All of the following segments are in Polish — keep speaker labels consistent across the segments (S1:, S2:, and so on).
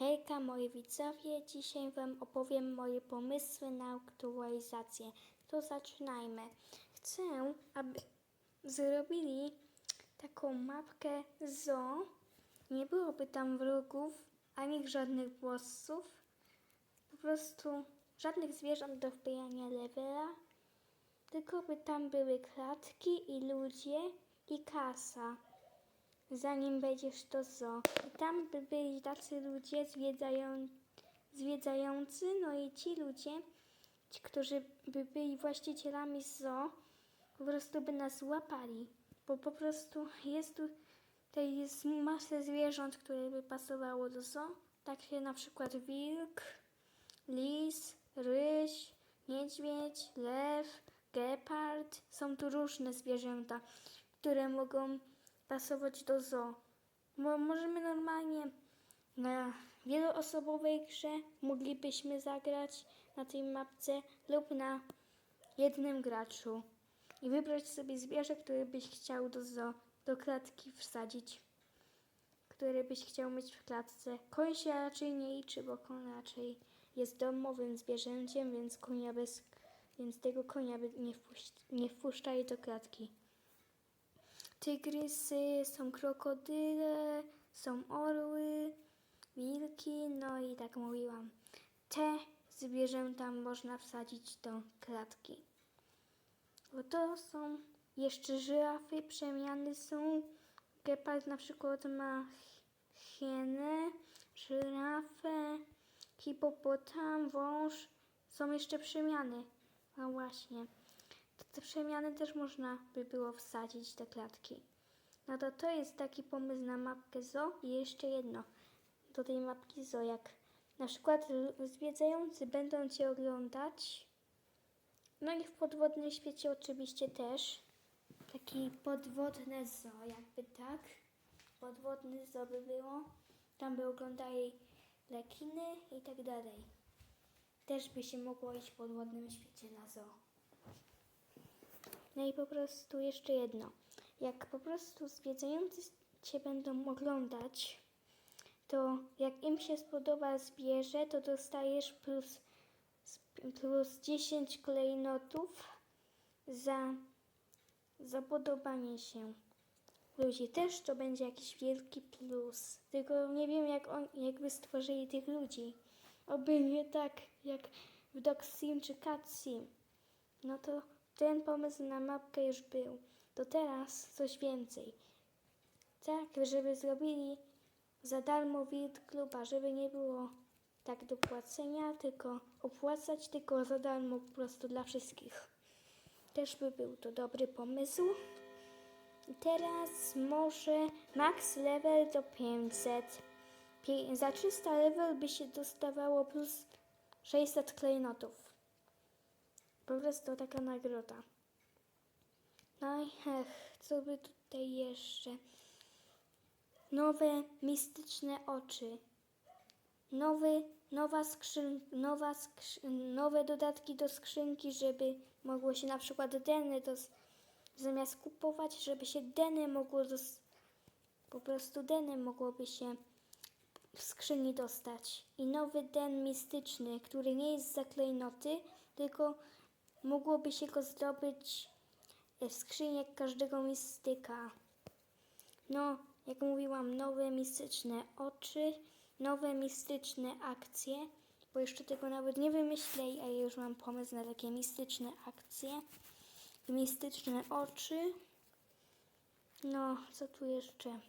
S1: Hejka moi widzowie, dzisiaj Wam opowiem moje pomysły na aktualizację. To zaczynajmy. Chcę, aby zrobili taką mapkę zoo. Nie byłoby tam wrogów, ani żadnych bossów. Po prostu żadnych zwierząt do wbijania levela. Tylko by tam były klatki i ludzie i kasa zanim będziesz to zoo. I tam by byli tacy ludzie zwiedzają, zwiedzający, no i ci ludzie, ci, którzy by byli właścicielami zoo, po prostu by nas złapali, bo po prostu jest tu, tutaj jest masę zwierząt, które by pasowało do zoo, takie na przykład wilk, lis, ryś, niedźwiedź, lew, gepard. Są tu różne zwierzęta, które mogą pasować do zoo. Mo możemy normalnie na wieloosobowej grze moglibyśmy zagrać na tej mapce lub na jednym graczu i wybrać sobie zwierzę, które byś chciał do zoo, do klatki wsadzić, które byś chciał mieć w klatce. Koń się raczej nie liczy, bo koń raczej jest domowym zwierzęciem, więc konia bez, więc tego konia nie, wpuść, nie wpuszczali do klatki tygrysy, są krokodyle, są orły, wilki, no i tak mówiłam. Te zwierzęta można wsadzić do klatki. Bo to są jeszcze żyrafy, przemiany są. Gepard na przykład ma hienę, żyrafę, hipopotam, wąż. Są jeszcze przemiany. No właśnie. Te przemiany też można by było wsadzić do klatki. No to to jest taki pomysł na mapkę zoo i jeszcze jedno do tej mapki zoo, jak na przykład zwiedzający będą Cię oglądać, no i w podwodnym świecie oczywiście też, taki podwodne zoo, jakby tak, podwodny zoo by było, tam by oglądali lekiny i tak dalej. Też by się mogło iść w podwodnym świecie na zoo. No i po prostu jeszcze jedno. Jak po prostu zwiedzający Cię będą oglądać, to jak im się spodoba zwierzę, to dostajesz plus, plus 10 klejnotów za, za podobanie się. Ludzi też to będzie jakiś wielki plus. Tylko nie wiem, jak on, jakby stworzyli tych ludzi. Oby nie tak jak w Dog Sim czy Cat Sim. No to ten pomysł na mapkę już był. To teraz coś więcej. Tak, żeby zrobili za darmo Wild Kluba, żeby nie było tak do płacenia, tylko opłacać tylko za darmo po prostu dla wszystkich. Też by był to dobry pomysł. I teraz może max level do 500. Pie- za 300 level by się dostawało plus 600 klejnotów. Po prostu taka nagroda. No i ech, co by tutaj jeszcze? Nowe mistyczne oczy. Nowy, nowa skrzyn, nowa skrzy, nowe dodatki do skrzynki, żeby mogło się na przykład deny dos, zamiast kupować, żeby się deny mogło dos, po prostu deny mogłoby się w skrzyni dostać. I nowy den mistyczny, który nie jest za klejnoty, tylko mogłoby się go zdobyć w skrzyni każdego mistyka. No, jak mówiłam, nowe mistyczne oczy, nowe mistyczne akcje, bo jeszcze tego nawet nie wymyśleli, a ja już mam pomysł na takie mistyczne akcje. Mistyczne oczy. No, co tu jeszcze?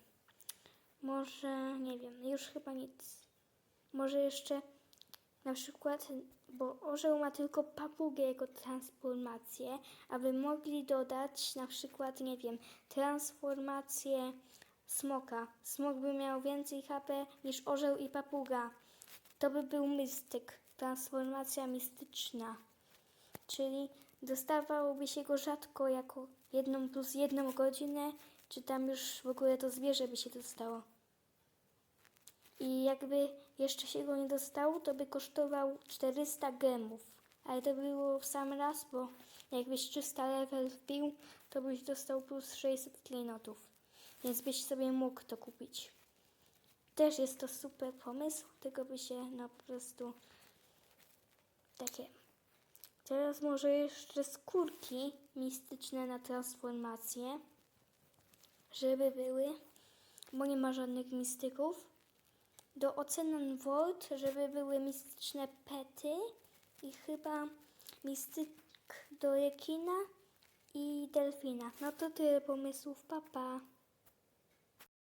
S1: Może, nie wiem, już chyba nic. Może jeszcze na przykład, bo orzeł ma tylko papugę jako transformację, aby mogli dodać na przykład, nie wiem, transformację smoka. Smok by miał więcej HP niż orzeł i papuga. To by był mistyk, transformacja mistyczna. Czyli dostawałoby się go rzadko jako jedną plus jedną godzinę, czy tam już w ogóle to zwierzę by się dostało. I jakby jeszcze się go nie dostało, to by kosztował 400 gemów. Ale to było w sam raz, bo jakbyś 300 level wbił, to byś dostał plus 600 klejnotów. Więc byś sobie mógł to kupić. Też jest to super pomysł, tylko by się no po prostu takie. Teraz może jeszcze skórki mistyczne na transformację, żeby były, bo nie ma żadnych mistyków. Do Ocean World, żeby były mistyczne pety i chyba mistyk do rekina i delfina. No to tyle pomysłów, papa. Pa.